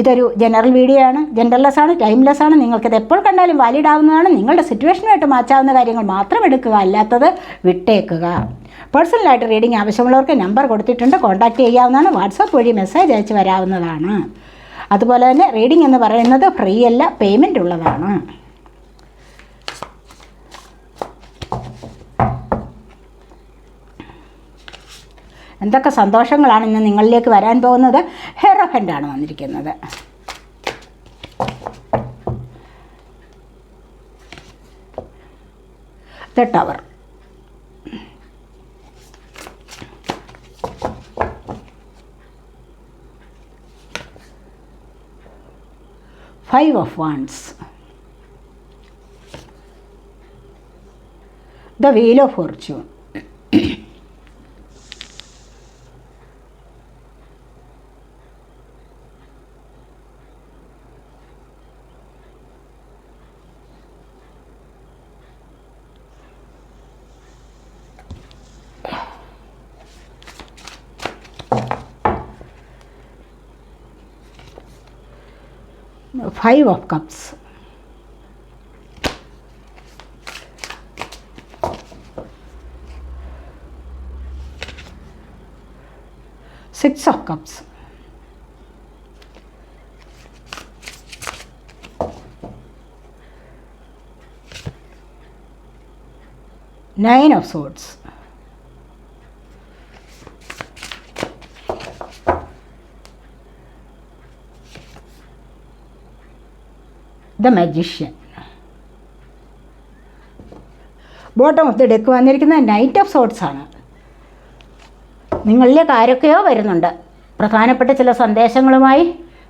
ഇതൊരു general video ആണ്. Genderless ആണ് ടൈംലെസ് ആണ്. നിങ്ങൾക്കിത് എപ്പോൾ കണ്ടാലും വാലിഡ് ആവുന്നതാണ്. നിങ്ങളുടെ സിറ്റുവേഷനുമായിട്ട് മാച്ചാവുന്ന കാര്യങ്ങൾ മാത്രം എടുക്കുക അല്ലാത്തത് വിട്ടേക്കുക. പേഴ്സണലായിട്ട് റീഡിംഗ് ആവശ്യമുള്ളവർക്ക് നമ്പർ കൊടുത്തിട്ടുണ്ട്. കോൺടാക്റ്റ് ചെയ്യാവുന്നതാണ്. വാട്സാപ്പ് വഴി മെസ്സേജ് അയച്ച് വരാവുന്നതാണ്. അതുപോലെ തന്നെ റീഡിംഗ് എന്ന് പറയുന്നത് ഫ്രീ അല്ല പേയ്മെന്റ് ഉള്ളതാണ്. എന്തൊക്കെ സന്തോഷങ്ങളാണ് ഇന്ന് നിങ്ങളിലേക്ക് വരാൻ പോകുന്നത്? ഹെറോഫന്റാണ് വന്നിരിക്കുന്നത്. The tower five of wands the wheel of fortune five of cups. Six of cups. Nine of swords the magician bottom of the deck വന്നിരിക്കുന്നത് നൈറ്റ് ഓഫ് സോട്ട്സ് ആണ്. നിങ്ങളിലേക്ക് ആരൊക്കെയോ വരുന്നുണ്ട്. പ്രധാനപ്പെട്ട ചില സന്ദേശങ്ങളുമായി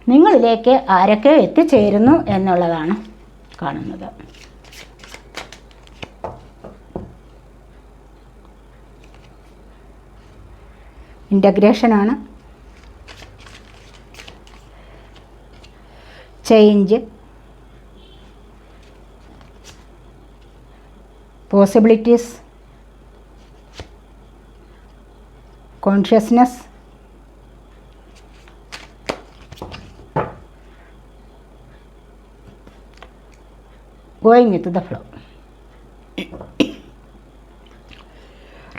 നിങ്ങളിലേക്ക് ആരൊക്കെയോ എത്തിച്ചേരുന്നു എന്നുള്ളതാണ് കാണുന്നത്. ഇന്റഗ്രേഷനാണ് change possibilities consciousness going with the flow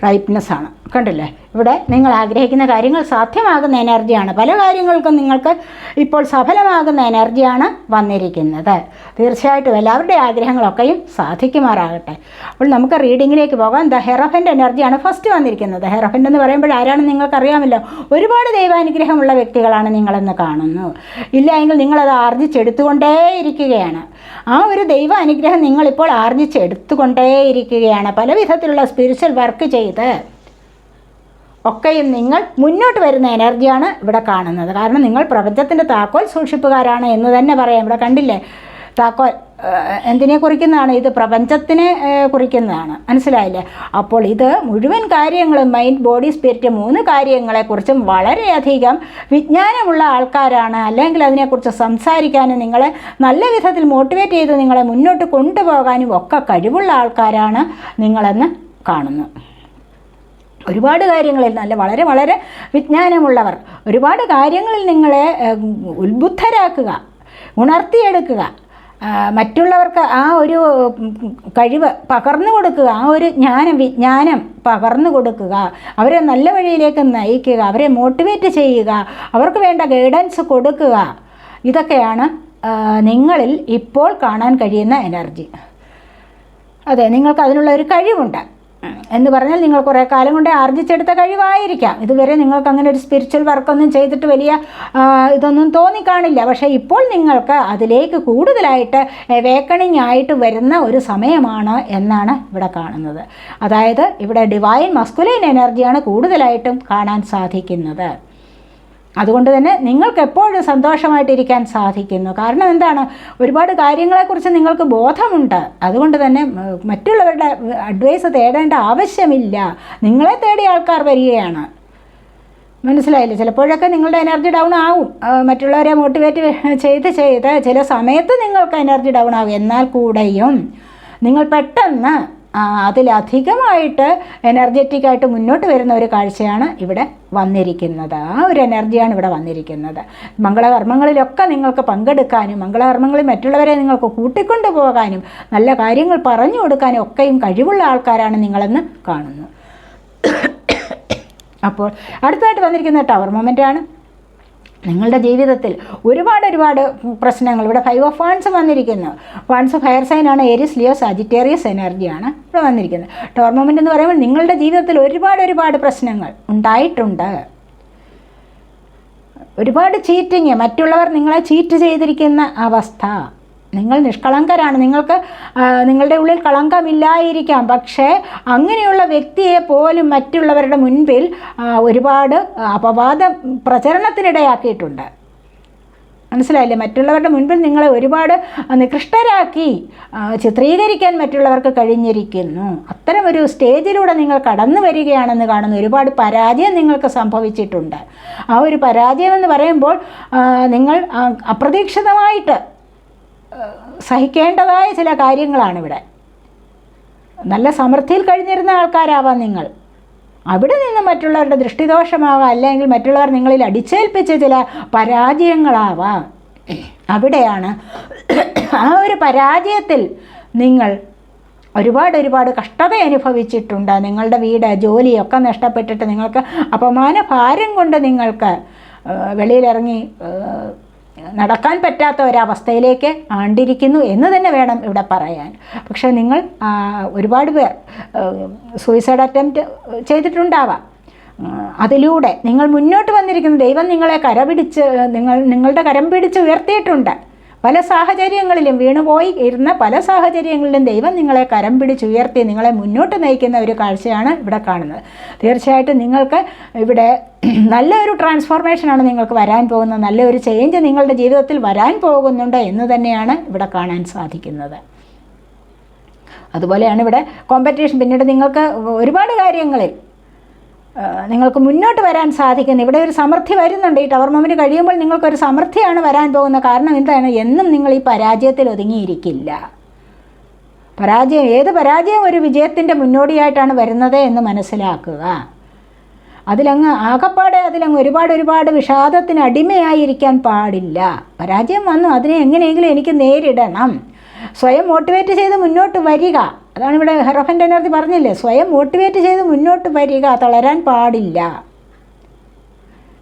ripeness ആണ്. കണ്ടില്ലേ? ഇവിടെ നിങ്ങൾ ആഗ്രഹിക്കുന്ന കാര്യങ്ങൾ സാധ്യമാകുന്ന എനർജിയാണ് പല കാര്യങ്ങൾക്കും നിങ്ങൾക്ക് ഇപ്പോൾ സഫലമാകുന്ന എനർജിയാണ് വന്നിരിക്കുന്നത്. തീർച്ചയായിട്ടും എല്ലാവരുടെ ആഗ്രഹങ്ങളൊക്കെയും സാധിക്കുമാറാകട്ടെ. അപ്പോൾ നമുക്ക് റീഡിങ്ങിലേക്ക് പോകാം. ദ ഹെറഫന്റെ എനർജിയാണ് ഫസ്റ്റ് വന്നിരിക്കുന്നത്. ഹെറഫന്റ് എന്ന് പറയുമ്പോൾ ആരാണെന്ന് നിങ്ങൾക്കറിയാമല്ലോ? ഒരുപാട് ദൈവാനുഗ്രഹമുള്ള വ്യക്തികളാണ് നിങ്ങളെന്ന് കാണുന്നു. ഇല്ല എങ്കിൽ നിങ്ങളത് ആർജിച്ചെടുത്തുകൊണ്ടേയിരിക്കുകയാണ്. ആ ഒരു ദൈവ അനുഗ്രഹം നിങ്ങളിപ്പോൾ ആർജിച്ചെടുത്തുകൊണ്ടേയിരിക്കുകയാണ്. പല വിധത്തിലുള്ള സ്പിരിച്വൽ വർക്ക് ചെയ്ത് ഒക്കെയും നിങ്ങൾ മുന്നോട്ട് വരുന്ന എനർജിയാണ് ഇവിടെ കാണുന്നത്. കാരണം നിങ്ങൾ പ്രപഞ്ചത്തിന്റെ താക്കോൽ സൂക്ഷിപ്പുകാരാണ് എന്ന് തന്നെ പറയാം. ഇവിടെ കണ്ടില്ലേ? താക്കോൽ എന്തിനെ കുറിക്കുന്നതാണ്? ഇത് പ്രപഞ്ചത്തിനെ കുറിക്കുന്നതാണ്. മനസ്സിലായില്ലേ? അപ്പോൾ ഇത് മുഴുവൻ കാര്യങ്ങളും മൈൻഡ് ബോഡി സ്പിരിറ്റ് മൂന്ന് കാര്യങ്ങളെക്കുറിച്ചും വളരെയധികം വിജ്ഞാനമുള്ള ആൾക്കാരാണ്. അല്ലെങ്കിൽ അതിനെക്കുറിച്ച് സംസാരിക്കാനും നിങ്ങളെ നല്ല വിധത്തിൽ മോട്ടിവേറ്റ് ചെയ്ത് നിങ്ങളെ മുന്നോട്ട് കൊണ്ടുപോകാനും ഒക്കെ കഴിവുള്ള ആൾക്കാരാണ് നിങ്ങളെന്ന് കാണുന്നു. ഒരുപാട് കാര്യങ്ങളിൽ നല്ല വളരെ വളരെ വിജ്ഞാനമുള്ളവർ. ഒരുപാട് കാര്യങ്ങളിൽ നിങ്ങളെ ഉത്ബുദ്ധരാക്കുക ഉണർത്തിയെടുക്കുക. മറ്റുള്ളവർക്ക് ആ ഒരു കഴിവ് പകർന്നു കൊടുക്കുക ആ ഒരു ജ്ഞാനം വിജ്ഞാനം പകർന്നു കൊടുക്കുക അവരെ നല്ല വഴിയിലേക്ക് നയിക്കുക അവരെ മോട്ടിവേറ്റ് ചെയ്യുക അവർക്ക് വേണ്ട ഗൈഡൻസ് കൊടുക്കുക ഇതൊക്കെയാണ് നിങ്ങളിൽ ഇപ്പോൾ കാണാൻ കഴിയുന്ന എനർജി അതെ നിങ്ങൾക്ക് അതിനുള്ള ഒരു കഴിവുണ്ട്. എന്ന് പറഞ്ഞാൽ നിങ്ങൾ കുറേ കാലം കൊണ്ട് ആർജിച്ചെടുത്ത കഴിവായിരിക്കാം. ഇതുവരെ നിങ്ങൾക്ക് അങ്ങനെ ഒരു സ്പിരിച്വൽ വർക്കൊന്നും ചെയ്തിട്ട് വലിയ ഇതൊന്നും തോന്നിക്കാണില്ല. പക്ഷേ ഇപ്പോൾ നിങ്ങൾക്ക് അതിലേക്ക് കൂടുതലായിട്ട് വേക്കണിങ് ആയിട്ട് വരുന്ന ഒരു സമയമാണ് എന്നാണ് ഇവിടെ കാണുന്നത്. അതായത് ഇവിടെ ഡിവൈൻ മസ്കുലൈൻ എനർജിയാണ് കൂടുതലായിട്ടും കാണാൻ സാധിക്കുന്നത്. അതുകൊണ്ട് തന്നെ നിങ്ങൾക്ക് എപ്പോഴും സന്തോഷമായിട്ടിരിക്കാൻ സാധിക്കുന്നു. കാരണം എന്താണ്? ഒരുപാട് കാര്യങ്ങളെക്കുറിച്ച് നിങ്ങൾക്ക് ബോധമുണ്ട്. അതുകൊണ്ട് തന്നെ മറ്റുള്ളവരുടെ അഡ്വൈസ് തേടേണ്ട ആവശ്യമില്ല. നിങ്ങളെ തേടിയ ആൾക്കാർ വരികയാണ്. മനസ്സിലായില്ലേ? ചിലപ്പോഴൊക്കെ നിങ്ങളുടെ എനർജി ഡൗൺ ആവും. മറ്റുള്ളവരെ മോട്ടിവേറ്റ് ചെയ്ത് ചെയ്ത് ചില സമയത്ത് നിങ്ങൾക്ക് എനർജി ഡൗൺ ആവും. എന്നാൽ കൂടെയും നിങ്ങൾ പെട്ടെന്ന് അതിലധികമായിട്ട് എനർജറ്റിക് ആയിട്ട് മുന്നോട്ട് വരുന്ന ഒരു കാഴ്ചയാണ് ഇവിടെ വന്നിരിക്കുന്നത്. ആ ഒരു എനർജിയാണ് ഇവിടെ വന്നിരിക്കുന്നത്. മംഗളകർമ്മങ്ങളിലൊക്കെ നിങ്ങൾക്ക് പങ്കെടുക്കാനും മംഗളകർമ്മങ്ങളിൽ മറ്റുള്ളവരെ നിങ്ങൾക്ക് കൂട്ടിക്കൊണ്ടു പോകാനും നല്ല കാര്യങ്ങൾ പറഞ്ഞു കൊടുക്കാനും ഒക്കെയും കഴിവുള്ള ആൾക്കാരാണ് നിങ്ങളെന്ന് കാണുന്നു. അപ്പോൾ അടുത്തായിട്ട് വന്നിരിക്കുന്ന ടവർ മൊമെന്റാണ് നിങ്ങളുടെ ജീവിതത്തിൽ ഒരുപാട് ഒരുപാട് പ്രശ്നങ്ങൾ. ഇവിടെ ഫൈവ് ഓഫ് വൺസ് വന്നിരിക്കുന്നു. വാൺസ് ഫയർ ആണ് ഏരിയസ് ലിയോ സാജിറ്റേറിയസ് എനർജിയാണ് ഇവിടെ വന്നിരിക്കുന്നത്. ടോർണമെന്റ് എന്ന് പറയുമ്പോൾ നിങ്ങളുടെ ജീവിതത്തിൽ ഒരുപാട് ഒരുപാട് പ്രശ്നങ്ങൾ ഉണ്ടായിട്ടുണ്ട്. ഒരുപാട് ചീറ്റിങ് മറ്റുള്ളവർ നിങ്ങളെ ചീറ്റ് ചെയ്തിരിക്കുന്ന അവസ്ഥ. നിങ്ങൾ നിഷ്കളങ്കരാണ്. നിങ്ങൾക്ക് നിങ്ങളുടെ ഉള്ളിൽ കളങ്കമില്ലായിരിക്കാം. പക്ഷേ അങ്ങനെയുള്ള വ്യക്തിയെ പോലും മറ്റുള്ളവരുടെ മുൻപിൽ ഒരുപാട് അപവാദ പ്രചരണത്തിനിടയാക്കിയിട്ടുണ്ട്. മനസ്സിലായില്ലേ? മറ്റുള്ളവരുടെ മുൻപിൽ നിങ്ങളെ ഒരുപാട് നികൃഷ്ടരാക്കി ചിത്രീകരിക്കാൻ മറ്റുള്ളവർക്ക് കഴിഞ്ഞിരിക്കുന്നു. അത്തരമൊരു സ്റ്റേജിലൂടെ നിങ്ങൾ കടന്നു വരികയാണെന്ന് കാണുന്നു. ഒരുപാട് പരാജയം നിങ്ങൾക്ക് സംഭവിച്ചിട്ടുണ്ട്. ആ ഒരു പരാജയം എന്ന് പറയുമ്പോൾ നിങ്ങൾ അപ്രതീക്ഷിതമായിട്ട് സഹിക്കേണ്ടതായ ചില കാര്യങ്ങളാണ് ഇവിടെ നല്ല സമൃദ്ധിയിൽ കഴിഞ്ഞിരുന്ന ആൾക്കാരാവാം നിങ്ങൾ. അവിടെ നിന്ന് മറ്റുള്ളവരുടെ ദൃഷ്ടിദോഷമാവാം അല്ലെങ്കിൽ മറ്റുള്ളവർ നിങ്ങളിൽ അടിച്ചേൽപ്പിച്ച ചില പരാജയങ്ങളാവാം. അവിടെയാണ് ആ ഒരു പരാജയത്തിൽ നിങ്ങൾ ഒരുപാട് ഒരുപാട് കഷ്ടത അനുഭവിച്ചിട്ടുണ്ട്. നിങ്ങളുടെ വീട് ജോലിയൊക്കെ നഷ്ടപ്പെട്ടിട്ട് നിങ്ങൾക്ക് അപമാന ഭാരം കൊണ്ട് നിങ്ങൾക്ക് വെളിയിലിറങ്ങി നടക്കാൻ പറ്റാത്ത ഒരവസ്ഥയിലേക്ക് ആണ്ടിരിക്കുന്നു എന്ന് തന്നെ വേണം ഇവിടെ പറയാൻ. പക്ഷേ നിങ്ങൾ ഒരുപാട് പേർ സൂയിസൈഡ് അറ്റംപ്റ്റ് ചെയ്തിട്ടുണ്ടാവാം. അതിലൂടെ നിങ്ങൾ മുന്നോട്ട് വന്നിരിക്കുന്നു. ദൈവം നിങ്ങളെ കരപിടിച്ച് നിങ്ങൾ നിങ്ങളുടെ കരം പിടിച്ച് ഉയർത്തിയിട്ടുണ്ട്. പല സാഹചര്യങ്ങളിലും വീണുപോയി ഇരുന്ന പല സാഹചര്യങ്ങളിലും ദൈവം നിങ്ങളെ കരം പിടിച്ചുയർത്തി നിങ്ങളെ മുന്നോട്ട് നയിക്കുന്ന ഒരു കാഴ്ചയാണ് ഇവിടെ കാണുന്നത്. തീർച്ചയായിട്ടും നിങ്ങൾക്ക് ഇവിടെ നല്ലൊരു ട്രാൻസ്ഫോർമേഷനാണ് നിങ്ങൾക്ക് വരാൻ പോകുന്നത്. നല്ലൊരു ചേഞ്ച് നിങ്ങളുടെ ജീവിതത്തിൽ വരാൻ പോകുന്നുണ്ട് എന്ന് തന്നെയാണ് ഇവിടെ കാണാൻ സാധിക്കുന്നത്. അതുപോലെയാണ് ഇവിടെ കോമ്പറ്റീഷൻ പിന്നീട് നിങ്ങൾക്ക് ഒരുപാട് കാര്യങ്ങളിൽ നിങ്ങൾക്ക് മുന്നോട്ട് വരാൻ സാധിക്കുന്നു. ഇവിടെ ഒരു സമൃദ്ധി വരുന്നുണ്ട്. ഈ ടവർ മൊമെന്റ് കഴിയുമ്പോൾ നിങ്ങൾക്കൊരു സമൃദ്ധിയാണ് വരാൻ പോകുന്നത് കാരണം എന്താണ്? എന്നും നിങ്ങൾ ഈ പരാജയത്തിൽ ഒതുങ്ങിയിരിക്കില്ല. പരാജയം ഏത് പരാജയം ഒരു വിജയത്തിന്റെ മുന്നോടിയായിട്ടാണ് വരുന്നത് എന്ന് മനസ്സിലാക്കുക. അതിലങ്ങ് ആകപ്പാടെ അതിലങ്ങ് ഒരുപാട് ഒരുപാട് വിഷാദത്തിന് അടിമയായിരിക്കാൻ പാടില്ല. പരാജയം വന്നു. അതിനെ എങ്ങനെയെങ്കിലും എനിക്ക് നേരിടണം. സ്വയം മോട്ടിവേറ്റ് ചെയ്ത് മുന്നോട്ട് വരിക. അതാണ് ഇവിടെ ഹെറോഫന്റ് എനർജി പറഞ്ഞില്ലേ സ്വയം മോട്ടിവേറ്റ് ചെയ്ത് മുന്നോട്ട് വരിക തളരാൻ പാടില്ല.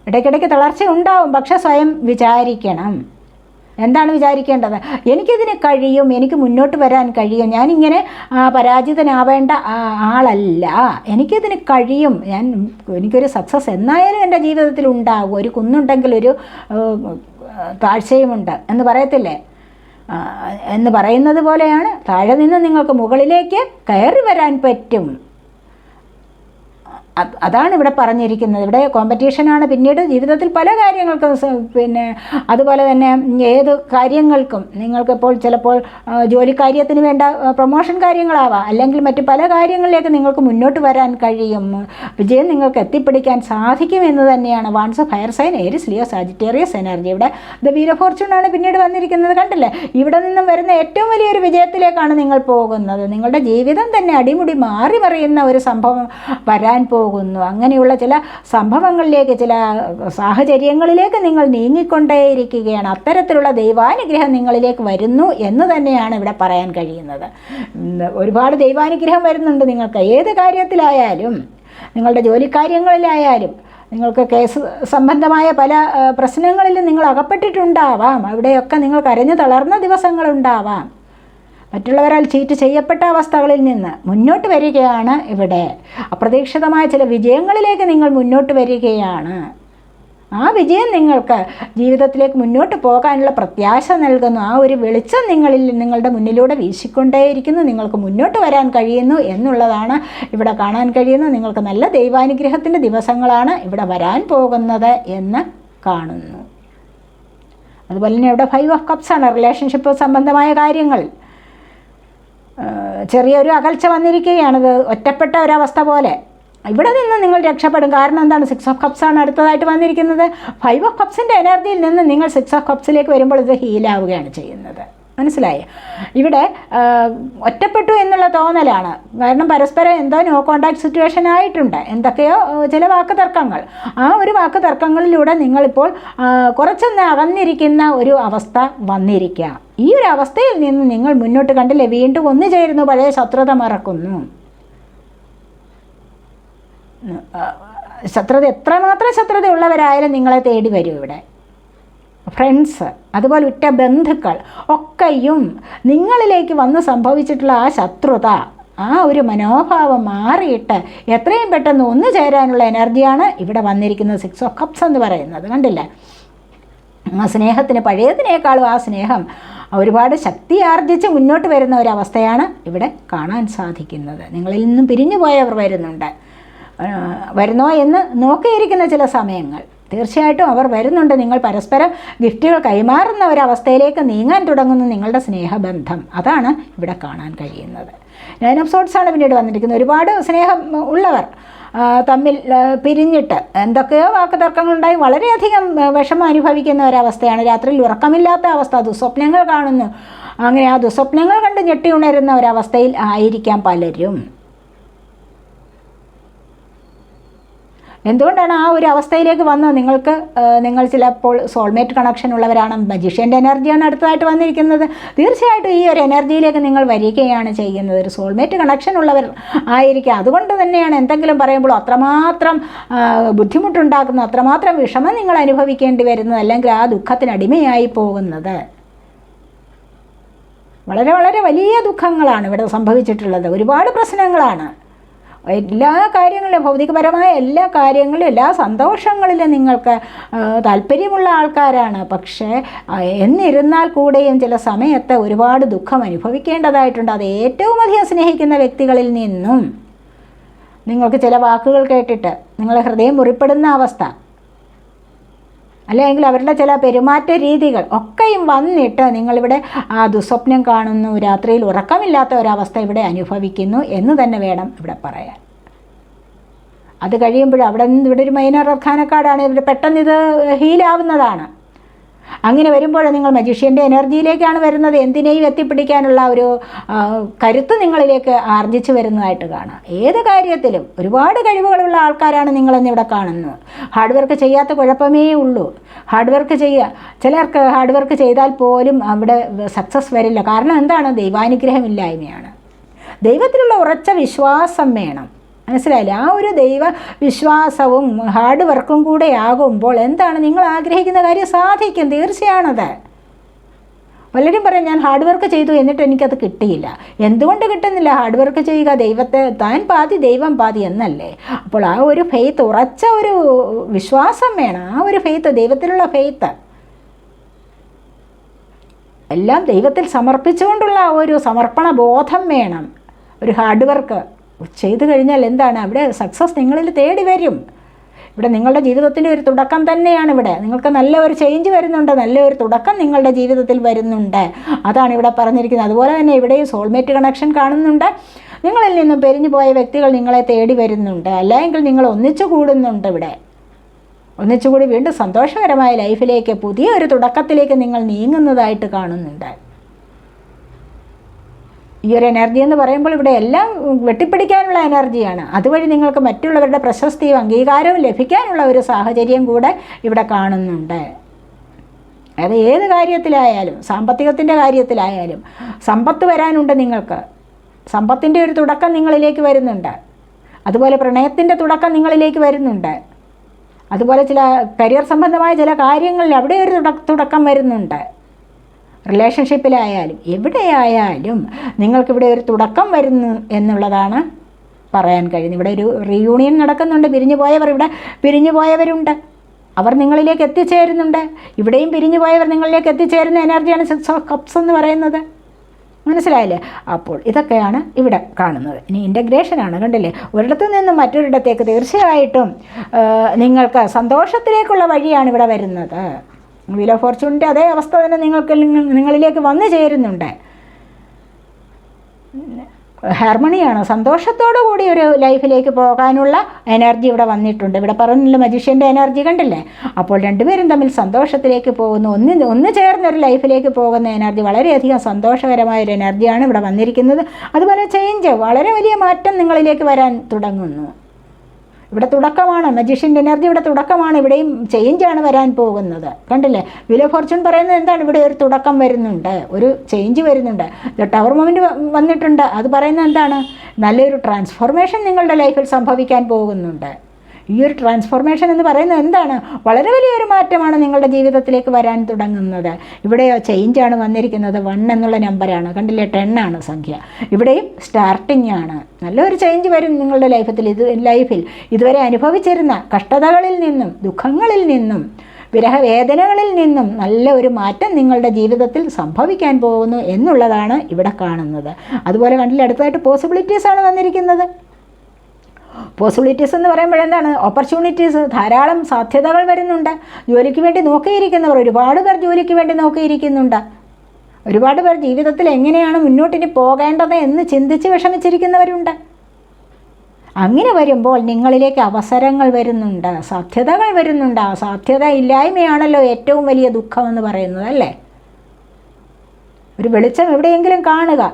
ഇടയ്ക്കിടയ്ക്ക് തളർച്ച ഉണ്ടാവും പക്ഷെ സ്വയം വിചാരിക്കണം. എന്താണ് വിചാരിക്കേണ്ടത്? എനിക്കിതിന് കഴിയും എനിക്ക് മുന്നോട്ട് വരാൻ കഴിയും. ഞാനിങ്ങനെ പരാജിതനാവേണ്ട ആളല്ല. എനിക്കിതിന് കഴിയും. ഞാൻ എനിക്കൊരു സക്സസ് എന്നായാലും എന്റെ ജീവിതത്തിൽ ഉണ്ടാകും ഒരു കുന്നുണ്ടെങ്കിൽ ഒരു താഴ്ചയുമുണ്ട്. എന്ന് പറയത്തില്ലേ? എന്ന് പറയുന്നത് പോലെയാണ് താഴെ നിന്ന് നിങ്ങൾക്ക് മുകളിലേക്ക് കയറി വരാൻ പറ്റും. അതാണ് ഇവിടെ പറഞ്ഞിരിക്കുന്നത്. ഇവിടെ കോമ്പറ്റീഷനാണ് പിന്നീട് ജീവിതത്തിൽ പല കാര്യങ്ങൾക്കും പിന്നെ അതുപോലെ തന്നെ ഏത് കാര്യങ്ങൾക്കും നിങ്ങൾക്കിപ്പോൾ ചിലപ്പോൾ ജോലി ജോലിക്കാര്യത്തിന് വേണ്ട പ്രൊമോഷൻ കാര്യങ്ങളാവാം. അല്ലെങ്കിൽ മറ്റ് പല കാര്യങ്ങളിലേക്ക് നിങ്ങൾക്ക് മുന്നോട്ട് വരാൻ കഴിയും. വിജയം നിങ്ങൾക്ക് എത്തിപ്പിടിക്കാൻ സാധിക്കും എന്ന് തന്നെയാണ് wands fire sign Aries Leo Sagittarius energy ഇവിടെ ദ വീര ഫോർച്യൂണാണ് പിന്നീട് വന്നിരിക്കുന്നത്. കണ്ടില്ലേ? ഇവിടെ നിന്നും വരുന്ന ഏറ്റവും വലിയൊരു വിജയത്തിലേക്കാണ് നിങ്ങൾ പോകുന്നത്. നിങ്ങളുടെ ജീവിതം തന്നെ അടിമുടി മാറി മറിയുന്ന ഒരു സംഭവം വരാൻ പോകുന്നു. അങ്ങനെയുള്ള ചില സംഭവങ്ങളിലേക്ക് ചില സാഹചര്യങ്ങളിലേക്ക് നിങ്ങൾ നീങ്ങിക്കൊണ്ടേയിരിക്കുകയാണ്. അത്തരത്തിലുള്ള ദൈവാനുഗ്രഹം നിങ്ങളിലേക്ക് വരുന്നു എന്ന് തന്നെയാണ് ഇവിടെ പറയാൻ കഴിയുന്നത്. ഒരുപാട് ദൈവാനുഗ്രഹം വരുന്നുണ്ട് നിങ്ങൾക്ക്. ഏത് കാര്യത്തിലായാലും നിങ്ങളുടെ ജോലിക്കാര്യങ്ങളിലായാലും നിങ്ങൾക്ക് കേസ് സംബന്ധമായ പല പ്രശ്നങ്ങളിലും നിങ്ങൾ അകപ്പെട്ടിട്ടുണ്ടാവാം. അവിടെയൊക്കെ നിങ്ങൾ കരഞ്ഞു തളർന്ന ദിവസങ്ങളുണ്ടാവാം. മറ്റുള്ളവരാൽ ചീറ്റ് ചെയ്യപ്പെട്ട അവസ്ഥകളിൽ നിന്ന് മുന്നോട്ട് വരികയാണ് ഇവിടെ. അപ്രതീക്ഷിതമായ ചില വിജയങ്ങളിലേക്ക് നിങ്ങൾ മുന്നോട്ട് വരികയാണ്. ആ വിജയം നിങ്ങൾക്ക് ജീവിതത്തിലേക്ക് മുന്നോട്ട് പോകാനുള്ള പ്രത്യാശ നൽകുന്നു. ആ ഒരു വെളിച്ചം നിങ്ങളിൽ നിങ്ങളുടെ മുന്നിലൂടെ വീശിക്കൊണ്ടേയിരിക്കുന്നു. നിങ്ങൾക്ക് മുന്നോട്ട് വരാൻ കഴിയുന്നു എന്നുള്ളതാണ് ഇവിടെ കാണാൻ കഴിയുന്നത്. നിങ്ങൾക്ക് നല്ല ദൈവാനുഗ്രഹത്തിന്റെ ദിവസങ്ങളാണ് ഇവിടെ വരാൻ പോകുന്നത് എന്ന് കാണുന്നു. അതുപോലെ തന്നെ ഇവിടെ ഫൈവ് ഓഫ് കപ്സാണ് റിലേഷൻഷിപ്പ് സംബന്ധമായ കാര്യങ്ങൾ. ചെറിയൊരു അകൽച്ച വന്നിരിക്കുകയാണത് ഒറ്റപ്പെട്ട ഒരവസ്ഥ പോലെ. ഇവിടെ നിന്ന് നിങ്ങൾ രക്ഷപ്പെടും. കാരണം എന്താണ്? സിക്സ് ഓഫ് കപ്സാണ് അടുത്തതായിട്ട് വന്നിരിക്കുന്നത്. ഫൈവ് ഓഫ് കപ്സിന്റെ എനർജിയിൽ നിന്ന് നിങ്ങൾ സിക്സ് ഓഫ് കപ്സിലേക്ക് വരുമ്പോൾ ഇത് ഹീലാവുകയാണ് ചെയ്യുന്നത്. മനസ്സിലായോ. ഇവിടെ ഒറ്റപ്പെട്ടു എന്നുള്ള തോന്നലാണ്. കാരണം പരസ്പരം എന്തോ നോ കോണ്ടാക്ട് സിറ്റുവേഷൻ ആയിട്ടുണ്ട്. എന്തൊക്കെയോ ചില വാക്ക് തർക്കങ്ങൾ ആ ഒരു വാക്ക് തർക്കങ്ങളിലൂടെ നിങ്ങളിപ്പോൾ കുറച്ചൊന്ന് അകന്നിരിക്കുന്ന ഒരു അവസ്ഥ വന്നിരിക്കാം ഈ ഒരു അവസ്ഥയിൽ നിന്ന് നിങ്ങൾ മുന്നോട്ട് കണ്ടില്ലേ? വീണ്ടും ഒന്നു ചേരുന്നു പഴയ ശത്രുത മറക്കുന്നു. ശത്രുത എത്രമാത്രം ശത്രുതയുള്ളവരായാലും നിങ്ങളെ തേടി വരും ഇവിടെ. ഫ്രണ്ട്സ് അതുപോലെ ഉറ്റ ബന്ധുക്കൾ ഒക്കെയും നിങ്ങളിലേക്ക് വന്ന് സംഭവിച്ചിട്ടുള്ള ആ ശത്രുത ആ ഒരു മനോഭാവം മാറിയിട്ട് എത്രയും പെട്ടെന്ന് ഒന്നു ചേരാനുള്ള എനർജിയാണ് ഇവിടെ വന്നിരിക്കുന്നത് സിക്സ് ഓഫ് കപ്സ് എന്ന് പറയുന്നത്. കണ്ടില്ലേ? ആ സ്നേഹത്തിന് പഴയതിനേക്കാളും ആ സ്നേഹം ഒരുപാട് ശക്തി ആർജിച്ച് മുന്നോട്ട് വരുന്ന ഒരവസ്ഥയാണ് ഇവിടെ കാണാൻ സാധിക്കുന്നത്. നിങ്ങളിൽ നിന്നും പിരിഞ്ഞു പോയവർ വരുന്നുണ്ട് വരുന്നോ എന്ന് നോക്കിയിരിക്കുന്ന ചില സമയങ്ങൾ. തീർച്ചയായിട്ടും അവർ വരുന്നുണ്ട്. നിങ്ങൾ പരസ്പരം ഗിഫ്റ്റുകൾ കൈമാറുന്ന ഒരവസ്ഥയിലേക്ക് നീങ്ങാൻ തുടങ്ങുന്ന നിങ്ങളുടെ സ്നേഹബന്ധം. അതാണ് ഇവിടെ കാണാൻ കഴിയുന്നത്. നയൻ ഓഫ് സോട്ട്സാണ് പിന്നീട് വന്നിരിക്കുന്നത്. ഒരുപാട് സ്നേഹം ഉള്ളവർ തമ്മിൽ പിരിഞ്ഞിട്ട് എന്തൊക്കെയോ വാക്ക് തർക്കങ്ങളുണ്ടായി വളരെയധികം വിഷമം അനുഭവിക്കുന്ന ഒരവസ്ഥയാണ്. രാത്രിയിൽ ഉറക്കമില്ലാത്ത അവസ്ഥ ദുസ്വപ്നങ്ങൾ കാണുന്നു. അങ്ങനെ ആ ദുസ്വപ്നങ്ങൾ കണ്ട് ഞെട്ടി ഉണരുന്ന ഒരവസ്ഥയിൽ ആയിരിക്കാം പലരും. എന്തുകൊണ്ടാണ് ആ ഒരു അവസ്ഥയിലേക്ക് വന്നത്? നിങ്ങൾക്ക് നിങ്ങൾ ചിലപ്പോൾ സോൾമേറ്റ് കണക്ഷൻ ഉള്ളവരാണ്. മജീഷ്യന്റെ എനർജിയാണ് അടുത്തതായിട്ട് വന്നിരിക്കുന്നത്. തീർച്ചയായിട്ടും ഈ ഒരു എനർജിയിലേക്ക് നിങ്ങൾ വരികയാണ് ചെയ്യുന്നത്. ഒരു സോൾമേറ്റ് കണക്ഷൻ ഉള്ളവർ ആയിരിക്കും. അതുകൊണ്ട് തന്നെയാണ് എന്തെങ്കിലും പറയുമ്പോൾ അത്രമാത്രം ബുദ്ധിമുട്ടുണ്ടാക്കുന്ന അത്രമാത്രം വിഷമം നിങ്ങൾ അനുഭവിക്കേണ്ടി വരുന്നത് അല്ലെങ്കിൽ ആ ദുഃഖത്തിന് അടിമയായി പോകുന്നത്. വളരെ വളരെ വലിയ ദുഃഖങ്ങളാണ് ഇവിടെ സംഭവിച്ചിട്ടുള്ളത്. ഒരുപാട് പ്രശ്നങ്ങളാണ്. എല്ലാ കാര്യങ്ങളിലും ഭൗതികപരമായ എല്ലാ കാര്യങ്ങളിലും എല്ലാ സന്തോഷങ്ങളിലും നിങ്ങൾക്ക് താല്പര്യമുള്ള ആൾക്കാരാണ്. പക്ഷേ എന്നിരുന്നാൽ കൂടെയും ചില സമയത്ത് ഒരുപാട് ദുഃഖം അനുഭവിക്കേണ്ടതായിട്ടുണ്ട്. അത് ഏറ്റവും അധികം സ്നേഹിക്കുന്ന വ്യക്തികളിൽ നിന്നും. നിങ്ങൾക്ക് ചില വാക്കുകൾ കേട്ടിട്ട് നിങ്ങളെ ഹൃദയം മുറിപ്പെടുന്ന അവസ്ഥ. അല്ലെങ്കിൽ അവരുടെ ചില പെരുമാറ്റ രീതികൾ ഒക്കെയും വന്നിട്ട് നിങ്ങളിവിടെ ആ ദുസ്വപ്നം കാണുന്നു രാത്രിയിൽ ഉറക്കമില്ലാത്ത ഒരവസ്ഥ ഇവിടെ അനുഭവിക്കുന്നു എന്ന് തന്നെ വേണം ഇവിടെ പറയാൻ. അത് കഴിയുമ്പോൾ അവിടെ നിന്ന് ഇവിടെ ഒരു മൈനർ അർഖാനക്കാടാണ് ഇവിടെ പെട്ടെന്ന് ഇത് ഹീലാവുന്നതാണ് അങ്ങനെ വരുമ്പോൾ നിങ്ങൾ മജീഷ്യന്റെ എനർജിയിലേക്കാണ് വരുന്നത്. എന്തിനേയും എത്തിപ്പിടിക്കാനുള്ള ഒരു കരുത്ത് നിങ്ങളിലേക്ക് ആർജിച്ചു വരുന്നതായിട്ട് കാണാം. ഏത് കാര്യത്തിലും ഒരുപാട് കഴിവുകളുള്ള ആൾക്കാരാണ് നിങ്ങളെന്ന് ഇവിടെ കാണുന്നത്. ഹാർഡ് വർക്ക് ചെയ്യാത്ത കുഴപ്പമേ ഉള്ളൂ. ഹാർഡ് വർക്ക് ചെയ്യുക. ചിലർക്ക് ഹാർഡ് വർക്ക് ചെയ്താൽ പോലും അവിടെ സക്സസ് വരില്ല. കാരണം എന്താണ്? ദൈവാനുഗ്രഹമില്ലായ്മയാണ്. ദൈവത്തിലുള്ള ഉറച്ച വിശ്വാസം വേണം. മനസ്സിലായില്ലേ? ആ ഒരു ദൈവ വിശ്വാസവും ഹാർഡ് വർക്കും കൂടെ ആകുമ്പോൾ എന്താണ് നിങ്ങൾ ആഗ്രഹിക്കുന്ന കാര്യം സാധിക്കും തീർച്ചയാണത് പലരും പറയും ഞാൻ ഹാർഡ് വർക്ക് ചെയ്തു എന്നിട്ട് എനിക്കത് കിട്ടിയില്ല. എന്തുകൊണ്ട് കിട്ടുന്നില്ല? ഹാർഡ് വർക്ക് ചെയ്യുക ദൈവത്തെ താൻ പാതി ദൈവം പാതി എന്നല്ലേ? അപ്പോൾ ആ ഒരു ഫെയ്ത്ത് ഉറച്ച ഒരു വിശ്വാസം വേണം. ആ ഒരു ഫെയ്ത്ത് ദൈവത്തിലുള്ള ഫെയ്ത്ത് എല്ലാം ദൈവത്തിൽ സമർപ്പിച്ചുകൊണ്ടുള്ള ഒരു സമർപ്പണ ബോധം വേണം. ഒരു ഹാർഡ് വർക്ക് ചെയ്തു കഴിഞ്ഞാൽ എന്താണ്? അവിടെ സക്സസ് നിങ്ങളിൽ തേടി വരും. ഇവിടെ നിങ്ങളുടെ ജീവിതത്തിന്റെ ഒരു തുടക്കം തന്നെയാണ് ഇവിടെ. നിങ്ങൾക്ക് നല്ല ഒരു ചേഞ്ച് വരുന്നുണ്ട്. നല്ല ഒരു തുടക്കം നിങ്ങളുടെ ജീവിതത്തിൽ വരുന്നുണ്ട്. അതാണ് ഇവിടെ പറഞ്ഞിരിക്കുന്നത്. അതുപോലെ തന്നെ ഇവിടെയും സോൾമേറ്റ് കണക്ഷൻ കാണുന്നുണ്ട്. നിങ്ങളിൽ നിന്നും പെരിഞ്ഞു പോയ വ്യക്തികൾ നിങ്ങളെ തേടി വരുന്നുണ്ട്. അല്ലെങ്കിൽ നിങ്ങൾ ഒന്നിച്ചു കൂടുന്നുണ്ട് ഇവിടെ. ഒന്നിച്ചുകൂടി വീണ്ടും സന്തോഷകരമായ ലൈഫിലേക്ക് പുതിയ ഒരു തുടക്കത്തിലേക്ക് നിങ്ങൾ നീങ്ങുന്നതായിട്ട് കാണുന്നുണ്ട്. ഈ ഒരു എനർജി എന്ന് പറയുമ്പോൾ ഇവിടെ എല്ലാം വെട്ടിപ്പിടിക്കാനുള്ള എനർജിയാണ് അതുവഴി നിങ്ങൾക്ക് മറ്റുള്ളവരുടെ പ്രശസ്തിയും അംഗീകാരവും ലഭിക്കാനുള്ള ഒരു സാഹചര്യം കൂടെ ഇവിടെ കാണുന്നുണ്ട്. അത് ഏത് കാര്യത്തിലായാലും സാമ്പത്തികത്തിന്റെ കാര്യത്തിലായാലും സമ്പത്ത് വരാനുണ്ട് നിങ്ങൾക്ക്. സമ്പത്തിന്റെ ഒരു തുടക്കം നിങ്ങളിലേക്ക് വരുന്നുണ്ട്. അതുപോലെ പ്രണയത്തിന്റെ തുടക്കം നിങ്ങളിലേക്ക് വരുന്നുണ്ട്. അതുപോലെ ചില കരിയർ സംബന്ധമായ ചില കാര്യങ്ങളിൽ അവിടെ ഒരു തുടക്കം വരുന്നുണ്ട്. റിലേഷൻഷിപ്പിലായാലും എവിടെയായാലും നിങ്ങൾക്കിവിടെ ഒരു തുടക്കം വരുന്നു എന്നുള്ളതാണ് പറയാൻ കഴിയുന്നത്. ഇവിടെ ഒരു റീയൂണിയൻ നടക്കുന്നുണ്ട്. പിരിഞ്ഞു പോയവർ ഇവിടെ പിരിഞ്ഞു പോയവരുണ്ട്. അവർ നിങ്ങളിലേക്ക് എത്തിച്ചേരുന്നുണ്ട്. ഇവിടെയും പിരിഞ്ഞു പോയവർ നിങ്ങളിലേക്ക് എത്തിച്ചേരുന്ന എനർജിയാണ് സിക്സ് ഓഫ് കപ്സ് എന്ന് പറയുന്നത്. മനസ്സിലായില്ലേ? അപ്പോൾ ഇതൊക്കെയാണ് ഇവിടെ കാണുന്നത്. ഇനി ഇന്റഗ്രേഷനാണ് കണ്ടില്ലേ? ഒരിടത്തു നിന്നും മറ്റൊരിടത്തേക്ക് തീർച്ചയായിട്ടും നിങ്ങൾക്ക് സന്തോഷത്തിലേക്കുള്ള വഴിയാണ് ഇവിടെ വരുന്നത്. വീൽ ഓഫ് ഫോർച്യൂണിന്റെ അതേ അവസ്ഥ തന്നെ നിങ്ങൾക്ക് നിങ്ങളിലേക്ക് വന്നു ചേരുന്നുണ്ട്. ഹാർമണിയാണ്. സന്തോഷത്തോടു കൂടി ഒരു ലൈഫിലേക്ക് പോകാനുള്ള എനർജി ഇവിടെ വന്നിട്ടുണ്ട്. ഇവിടെ പറഞ്ഞില്ല മജീഷ്യന്റെ എനർജി കണ്ടില്ലേ? അപ്പോൾ രണ്ടുപേരും തമ്മിൽ സന്തോഷത്തിലേക്ക് പോകുന്നു. ഒന്ന് ഒന്ന് ചേർന്നൊരു ലൈഫിലേക്ക് പോകുന്ന എനർജി വളരെയധികം സന്തോഷകരമായ ഒരു എനർജിയാണ് ഇവിടെ വന്നിരിക്കുന്നത്. അതുപോലെ ചേഞ്ച് വളരെ വലിയ മാറ്റം നിങ്ങളിലേക്ക് വരാൻ തുടങ്ങുന്നു. ഇവിടെ തുടക്കമാണ്. മജീഷ്യന്റെ എനർജി ഇവിടെ തുടക്കമാണ്. ഇവിടെയും ചേഞ്ചാണ് വരാൻ പോകുന്നത്. കണ്ടില്ലേ? വില ഫോർച്യൂൺ പറയുന്നത് എന്താണ്? ഇവിടെ ഒരു തുടക്കം വരുന്നുണ്ട്. ഒരു ചേഞ്ച് വരുന്നുണ്ട്. ടവർ മൊമെന്റ് വന്നിട്ടുണ്ട്. അത് പറയുന്നത് എന്താണ്? നല്ലൊരു ട്രാൻസ്ഫോർമേഷൻ നിങ്ങളുടെ ലൈഫിൽ സംഭവിക്കാൻ പോകുന്നുണ്ട്. ഈ ഒരു ട്രാൻസ്ഫോർമേഷൻ എന്ന് പറയുന്നത് എന്താണ്? വളരെ വലിയൊരു മാറ്റമാണ് നിങ്ങളുടെ ജീവിതത്തിലേക്ക് വരാൻ തുടങ്ങുന്നത്. ഇവിടെ ചേഞ്ചാണ് വന്നിരിക്കുന്നത് വൺ എന്നുള്ള നമ്പറാണ് കണ്ടില്ലേ? ടെൻ ആണ് സംഖ്യ. ഇവിടെയും സ്റ്റാർട്ടിംഗ് ആണ്. നല്ലൊരു ചേഞ്ച് വരും നിങ്ങളുടെ ലൈഫത്തിൽ ഇത് ലൈഫിൽ ഇതുവരെ അനുഭവിച്ചിരുന്ന കഷ്ടതകളിൽ നിന്നും ദുഃഖങ്ങളിൽ നിന്നും വിരഹവേദനകളിൽ നിന്നും നല്ല ഒരു മാറ്റം നിങ്ങളുടെ ജീവിതത്തിൽ സംഭവിക്കാൻ പോകുന്നു എന്നുള്ളതാണ് ഇവിടെ കാണുന്നത്. അതുപോലെ കണ്ടില്ലേ? അടുത്തായിട്ട് പോസിബിലിറ്റീസ് ആണ് വന്നിരിക്കുന്നത്. പോസിബിലിറ്റീസ് എന്ന് പറയുമ്പോൾ എന്താണ്? ഓപ്പർച്യൂണിറ്റീസ് ധാരാളം സാധ്യതകൾ വരുന്നുണ്ട്. ജോലിക്ക് വേണ്ടി നോക്കിയിരിക്കുന്നവർ ഒരുപാട് പേർ ജോലിക്ക് വേണ്ടി നോക്കിയിരിക്കുന്നുണ്ട്. ഒരുപാട് പേർ ജീവിതത്തിൽ എങ്ങനെയാണ് മുന്നോട്ടിനി പോകേണ്ടത് എന്ന് ചിന്തിച്ച് വിഷമിച്ചിരിക്കുന്നവരുണ്ട്. അങ്ങനെ വരുമ്പോൾ നിങ്ങളിലേക്ക് അവസരങ്ങൾ വരുന്നുണ്ട് സാധ്യതകൾ വരുന്നുണ്ട്. ആ സാധ്യത ഇല്ലായ്മയാണല്ലോ ഏറ്റവും വലിയ ദുഃഖം എന്ന് പറയുന്നത് അല്ലേ? ഒരു വെളിച്ചം എവിടെയെങ്കിലും കാണുക.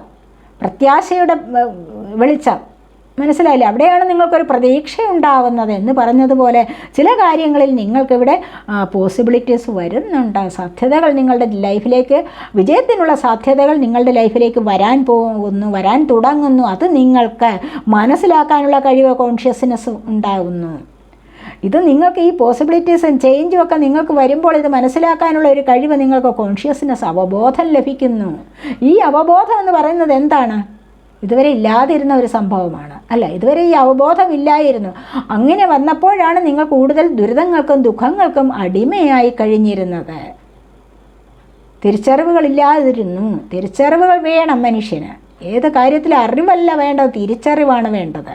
പ്രത്യാശയുടെ വെളിച്ചം. മനസ്സിലായില്ലേ? അവിടെയാണ് നിങ്ങൾക്കൊരു പ്രതീക്ഷ ഉണ്ടാവുന്നത് എന്ന് പറഞ്ഞതുപോലെ ചില കാര്യങ്ങളിൽ നിങ്ങൾക്കിവിടെ പോസിബിലിറ്റീസ് വരുന്നുണ്ട്. സാധ്യതകൾ നിങ്ങളുടെ ലൈഫിലേക്ക് വിജയത്തിനുള്ള സാധ്യതകൾ നിങ്ങളുടെ ലൈഫിലേക്ക് വരാൻ പോകുന്നു വരാൻ തുടങ്ങുന്നു. അത് നിങ്ങൾക്ക് മനസ്സിലാക്കാനുള്ള കഴിവ് കോൺഷ്യസ്നെസ് ഉണ്ടാകുന്നു ഇത് നിങ്ങൾക്ക് ഈ പോസിബിലിറ്റീസും ചേഞ്ചും ഒക്കെ നിങ്ങൾക്ക് വരുമ്പോൾ ഇത് മനസ്സിലാക്കാനുള്ള ഒരു കഴിവ് നിങ്ങൾക്ക് കോൺഷ്യസ്നെസ് അവബോധം ലഭിക്കുന്നു. ഈ അവബോധം എന്ന് പറയുന്നത് എന്താണ്? ഇതുവരെ ഇല്ലാതിരുന്ന ഒരു സംഭവമാണ്. അല്ല ഇതുവരെ ഈ അവബോധം ഇല്ലായിരുന്നു അങ്ങനെ വന്നപ്പോഴാണ് നിങ്ങൾ കൂടുതൽ ദുരിതങ്ങൾക്കും ദുഃഖങ്ങൾക്കും അടിമയായി കഴിഞ്ഞിരുന്നത്. തിരിച്ചറിവുകളില്ലാതിരുന്നു. തിരിച്ചറിവുകൾ വേണം മനുഷ്യന്. ഏത് കാര്യത്തിൽ അറിവല്ല വേണ്ടത് തിരിച്ചറിവാണ് വേണ്ടത്.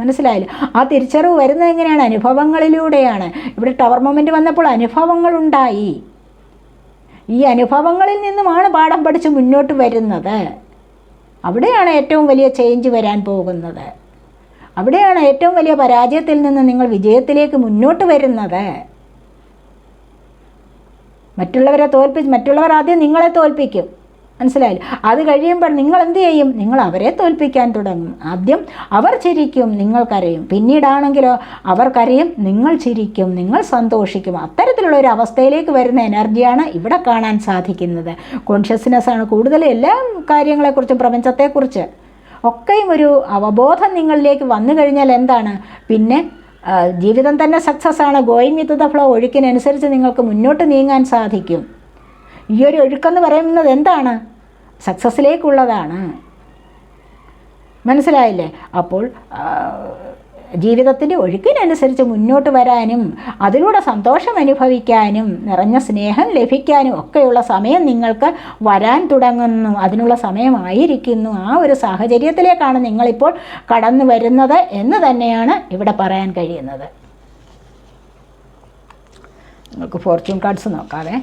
മനസ്സിലായില്ല? ആ തിരിച്ചറിവ് വരുന്നത് എങ്ങനെയാണ്? അനുഭവങ്ങളിലൂടെയാണ്. ഇവിടെ ടവർ മൊമെന്റ് വന്നപ്പോൾ അനുഭവങ്ങളുണ്ടായി. ഈ അനുഭവങ്ങളിൽ നിന്നുമാണ് പാഠം പഠിച്ച് മുന്നോട്ട് വരുന്നത്. അവിടെയാണ് ഏറ്റവും വലിയ ചേഞ്ച് വരാൻ പോകുന്നത്. അവിടെയാണ് ഏറ്റവും വലിയ പരാജയത്തിൽ നിന്ന് നിങ്ങൾ വിജയത്തിലേക്ക് മുന്നോട്ട് വരുന്നത്. മറ്റുള്ളവരെ തോൽപ്പിച്ച് മറ്റുള്ളവർ ആദ്യം നിങ്ങളെ തോൽപ്പിക്കും. മനസ്സിലായില്ല? അത് കഴിയുമ്പോൾ നിങ്ങൾ എന്ത് ചെയ്യും? നിങ്ങൾ അവരെ തോൽപ്പിക്കാൻ തുടങ്ങും. ആദ്യം അവർ ചിരിക്കും നിങ്ങൾ കരയും. പിന്നീടാണെങ്കിലോ അവർ കരയും നിങ്ങൾ ചിരിക്കും നിങ്ങൾ സന്തോഷിക്കും. അത്തരത്തിലുള്ള ഒരു അവസ്ഥയിലേക്ക് വരുന്ന എനർജിയാണ് ഇവിടെ കാണാൻ സാധിക്കുന്നത്. കോൺഷ്യസ്നെസ് ആണ് കൂടുതൽ എല്ലാ കാര്യങ്ങളെക്കുറിച്ചും പ്രപഞ്ചത്തെക്കുറിച്ച് ഒക്കെയും ഒരു അവബോധം നിങ്ങളിലേക്ക് വന്നു കഴിഞ്ഞാൽ എന്താണ്? പിന്നെ ജീവിതം തന്നെ സക്സസ് ആണ്. ഗോയിങ് വിത്ത് ദ ഫ്ലോ ഒഴുക്കിനനുസരിച്ച് നിങ്ങൾക്ക് മുന്നോട്ട് നീങ്ങാൻ സാധിക്കും. ഈ ഒരു ഒഴുക്കെന്ന് പറയുന്നത് എന്താണ്? സക്സസ്സിലേക്കുള്ളതാണ് മനസ്സിലായില്ലേ? അപ്പോൾ ജീവിതത്തിന്റെ ഒഴുക്കിനനുസരിച്ച് മുന്നോട്ട് വരാനും അതിലൂടെ സന്തോഷം അനുഭവിക്കാനും നിറഞ്ഞ സ്നേഹം ലഭിക്കാനും ഒക്കെയുള്ള സമയം നിങ്ങൾക്ക് വരാൻ തുടങ്ങുന്നു. അതിനുള്ള സമയമായിരിക്കുന്നു. ആ ഒരു സാഹചര്യത്തിലേക്കാണ് നിങ്ങളിപ്പോൾ കടന്നു വരുന്നത് എന്ന് തന്നെയാണ് ഇവിടെ പറയാൻ കഴിയുന്നത്. നിങ്ങൾക്ക് ഫോർച്യൂൺ കാർഡ്സ് നോക്കാവേ.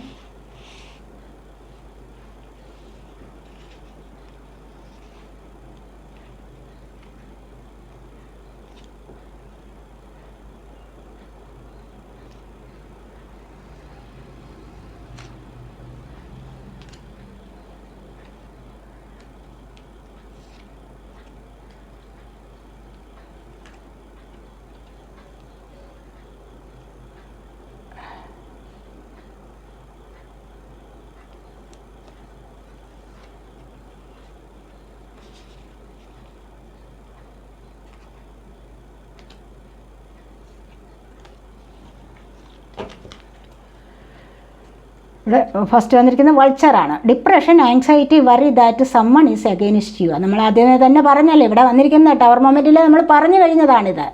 ഇവിടെ ഫസ്റ്റ് വന്നിരിക്കുന്നത് വൾച്ചറാണ് depression anxiety worry that someone is against you നമ്മൾ ആദ്യമേ തന്നെ പറഞ്ഞല്ലേ ഇവിടെ വന്നിരിക്കുന്ന ടവർ മൊമെന്റിൽ നമ്മൾ പറഞ്ഞു കഴിഞ്ഞതാണിത്.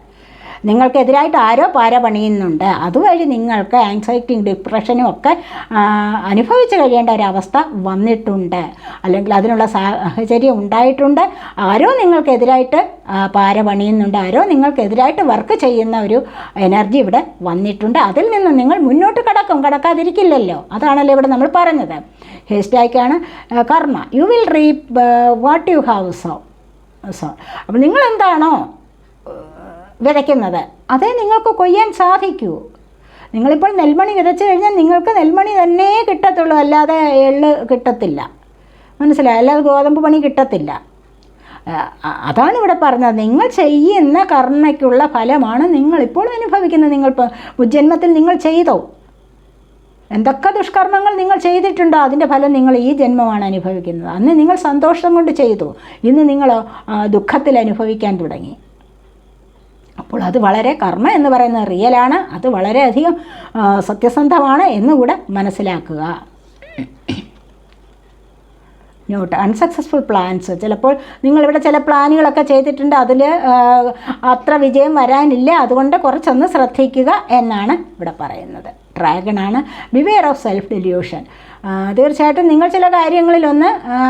നിങ്ങൾക്കെതിരായിട്ട് ആരോ പാര പണിയുന്നുണ്ട്. അതുവഴി നിങ്ങൾക്ക് ആങ്സൈറ്റിയും ഡിപ്രഷനും ഒക്കെ അനുഭവിച്ച് കഴിയേണ്ട ഒരവസ്ഥ വന്നിട്ടുണ്ട്. അല്ലെങ്കിൽ അതിനുള്ള സാഹചര്യം ഉണ്ടായിട്ടുണ്ട്. ആരോ നിങ്ങൾക്കെതിരായിട്ട് പാര പണിയുന്നുണ്ട്. ആരോ നിങ്ങൾക്കെതിരായിട്ട് വർക്ക് ചെയ്യുന്ന ഒരു എനർജി ഇവിടെ വന്നിട്ടുണ്ട്. അതിൽ നിന്ന് നിങ്ങൾ മുന്നോട്ട് കടക്കും. കടക്കാതിരിക്കില്ലല്ലോ. അതാണല്ലോ ഇവിടെ നമ്മൾ പറഞ്ഞത്. ഹേസ്റ്റാക്കാണ് karma. You will reap what you have sow so അപ്പോൾ നിങ്ങൾ എന്താണോ വിതയ്ക്കുന്നത്. അതേ നിങ്ങൾക്ക് കൊയ്യാൻ സാധിക്കൂ. നിങ്ങളിപ്പോൾ നെൽമണി വിതച്ച് കഴിഞ്ഞാൽ നിങ്ങൾക്ക് നെൽമണി തന്നെ കിട്ടത്തുള്ളൂ. അല്ലാതെ എള്ള് കിട്ടത്തില്ല. മനസ്സിലായി? അല്ലാതെ ഗോതമ്പ് പണി കിട്ടത്തില്ല. അതാണ് ഇവിടെ പറഞ്ഞത്. നിങ്ങൾ ചെയ്യുന്ന കർമ്മയ്ക്കുള്ള ഫലമാണ് നിങ്ങളിപ്പോൾ അനുഭവിക്കുന്നത്. നിങ്ങൾ ജന്മത്തിൽ നിങ്ങൾ ചെയ്തോ? എന്തൊക്കെ ദുഷ്കർമ്മങ്ങൾ നിങ്ങൾ ചെയ്തിട്ടുണ്ടോ? അതിന്റെ ഫലം നിങ്ങൾ ഈ ജന്മമാണ് അനുഭവിക്കുന്നത്. അന്ന് നിങ്ങൾ സന്തോഷം കൊണ്ട് ചെയ്തു. ഇന്ന് നിങ്ങൾ ദുഃഖത്തിൽ അനുഭവിക്കാൻ തുടങ്ങി. അപ്പോൾ അത് വളരെ കർമ്മ എന്ന് പറയുന്നത് റിയലാണ് അത് വളരെയധികം സത്യസന്ധമാണ് എന്നുകൂടെ മനസ്സിലാക്കുക. നോട്ട്. അൺസക്സസ്ഫുൾ പ്ലാൻസ് ചിലപ്പോൾ നിങ്ങളിവിടെ ചില പ്ലാനുകളൊക്കെ ചെയ്തിട്ടുണ്ട്. അതിൽ അത്ര വിജയം വരാനില്ല. അതുകൊണ്ട് കുറച്ചൊന്ന് ശ്രദ്ധിക്കുക എന്നാണ് ഇവിടെ പറയുന്നത്. ഡ്രാഗണാണ് ബിവെയർ ഓഫ് സെൽഫ് ഡെല്യൂഷൻ തീർച്ചയായിട്ടും നിങ്ങൾ ചില കാര്യങ്ങളിലൊന്ന്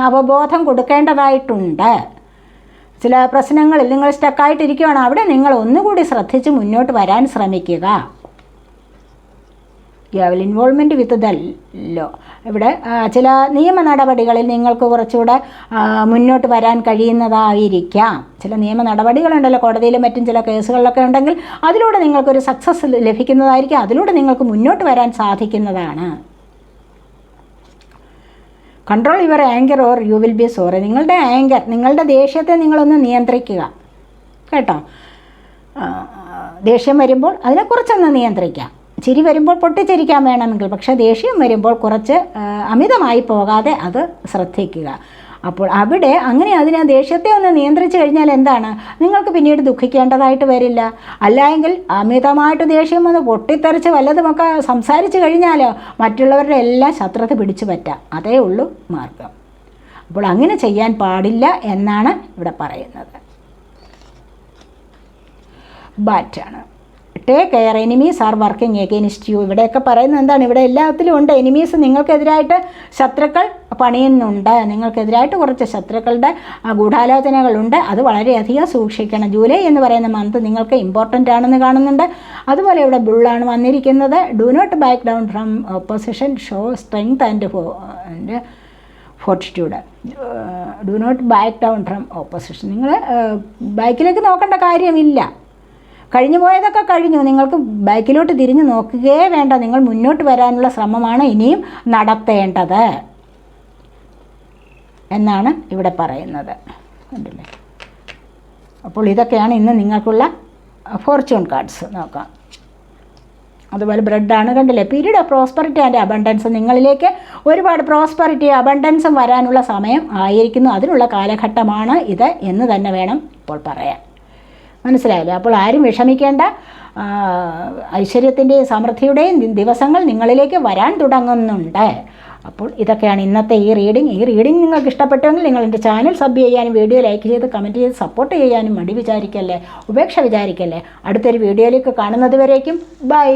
അവബോധം കൊടുക്കേണ്ടതായിട്ടുണ്ട്. ചില പ്രശ്നങ്ങളിൽ നിങ്ങൾ സ്റ്റക്കായിട്ടിരിക്കുകയാണ് അവിടെ നിങ്ങൾ ഒന്നുകൂടി ശ്രദ്ധിച്ച് മുന്നോട്ട് വരാൻ ശ്രമിക്കുക. യാവൽ ഇൻവോൾവ്മെന്റ് വിത്ത് ദല്ലോ ഇവിടെ ചില നിയമ നടപടികളിൽ നിങ്ങൾക്ക് കുറച്ചുകൂടെ മുന്നോട്ട് വരാൻ കഴിയുന്നതായിരിക്കാം. ചില നിയമ നടപടികളുണ്ടല്ലോ കോടതിയിലും മറ്റും ചില കേസുകളിലൊക്കെ ഉണ്ടെങ്കിൽ അതിലൂടെ നിങ്ങൾക്കൊരു സക്സസ് ലഭിക്കുന്നതായിരിക്കും. അതിലൂടെ നിങ്ങൾക്ക് മുന്നോട്ട് വരാൻ സാധിക്കുന്നതാണ്. Control your anger or you will be sorry നിങ്ങളുടെ ആങ്കർ നിങ്ങളുടെ ദേഷ്യത്തെ നിങ്ങളൊന്ന് നിയന്ത്രിക്കുക. കേട്ടോ? ദേഷ്യം വരുമ്പോൾ അതിനെക്കുറിച്ചൊന്ന് നിയന്ത്രിക്കാം ചിരി വരുമ്പോൾ പൊട്ടിച്ചിരിക്കാൻ വേണമെങ്കിൽ പക്ഷേ ദേഷ്യം വരുമ്പോൾ കുറച്ച് അമിതമായി പോകാതെ അത് ശ്രദ്ധിക്കുക. അപ്പോൾ അവിടെ അങ്ങനെ അതിനെ ദേഷ്യത്തെ ഒന്ന് നിയന്ത്രിച്ചു കഴിഞ്ഞാൽ എന്താണ്? നിങ്ങൾക്ക് പിന്നീട് ദുഃഖിക്കേണ്ടതായിട്ട് വരില്ല. അല്ലായെങ്കിൽ അമിതമായിട്ട് ദേഷ്യം ഒന്ന് പൊട്ടിത്തെറിച്ച് വല്ലതുമൊക്കെ സംസാരിച്ചു കഴിഞ്ഞാലോ മറ്റുള്ളവരുടെ എല്ലാം ശത്രുത പിടിച്ചു പറ്റാം. അതേ ഉള്ളൂ മാർഗം. അപ്പോൾ അങ്ങനെ ചെയ്യാൻ പാടില്ല എന്നാണ് ഇവിടെ പറയുന്നത്. ബാറ്റാണ് take care enemies are working against you ഇവിടെയൊക്കെ പറയുന്നത് എന്താണ്? ഇവിടെ എല്ലാത്തിലും ഉണ്ട്. എനിമീസ് നിങ്ങൾക്കെതിരായിട്ട് ശത്രുക്കൾ പണിയുന്നുണ്ട്. നിങ്ങൾക്കെതിരായിട്ട് കുറച്ച് ശത്രുക്കളുടെ ഗൂഢാലോചനകളുണ്ട്. അത് വളരെയധികം സൂക്ഷിക്കണം. ജൂലൈ എന്ന് പറയുന്ന മന്ത് നിങ്ങൾക്ക് ഇമ്പോർട്ടന്റ് ആണെന്ന് കാണുന്നുണ്ട്. അതുപോലെ ഇവിടെ ബുള്ളാണ് വന്നിരിക്കുന്നത്. Do not back down from opposition show strength and and fortitude do not back down from opposition നിങ്ങൾ ബാക്കിലേക്ക് നോക്കേണ്ട കാര്യമില്ല. കഴിഞ്ഞു പോയതൊക്കെ കഴിഞ്ഞു. നിങ്ങൾക്ക് ബാക്കിലോട്ട് തിരിഞ്ഞു നോക്കുകയേ വേണ്ട. നിങ്ങൾ മുന്നോട്ട് വരാനുള്ള ശ്രമമാണ് ഇനിയും നടത്തേണ്ടത്. എന്നാണ് ഇവിടെ പറയുന്നത്. കണ്ടില്ലേ? അപ്പോൾ ഇതൊക്കെയാണ് ഇന്ന് നിങ്ങൾക്കുള്ള ഫോർച്യൂൺ കാർഡ്സ് നോക്കാം. അതുപോലെ ബ്രെഡാണ് കണ്ടില്ലേ? Period of prosperity and abundance നിങ്ങളിലേക്ക് ഒരുപാട് പ്രോസ്പെറിറ്റി അബണ്ടൻസും വരാനുള്ള സമയം ആയിരിക്കുന്നു. അതിനുള്ള കാലഘട്ടമാണ് ഇത് എന്ന് തന്നെ വേണം ഇപ്പോൾ പറയാൻ. മനസ്സിലായല്ലോ? അപ്പോൾ ആരും വിഷമിക്കേണ്ട. ഐശ്വര്യത്തിന്റെയും സമൃദ്ധിയുടെയും ദിവസങ്ങൾ നിങ്ങളിലേക്ക് വരാൻ തുടങ്ങുന്നുണ്ട്. അപ്പോൾ ഇതൊക്കെയാണ് ഇന്നത്തെ ഈ റീഡിംഗ് ഈ റീഡിംഗ് നിങ്ങൾക്ക് ഇഷ്ടപ്പെട്ടെങ്കിൽ നിങ്ങൾ എന്റെ ചാനൽ സബ് ചെയ്യാനും വീഡിയോ ലൈക്ക് ചെയ്ത് കമന്റ് ചെയ്ത് സപ്പോർട്ട് ചെയ്യാനും മടി വിചാരിക്കല്ലേ? ഉപേക്ഷ വിചാരിക്കല്ലേ? അടുത്തൊരു വീഡിയോയിലേക്ക് കാണുന്നത് വരേക്കും. ബൈ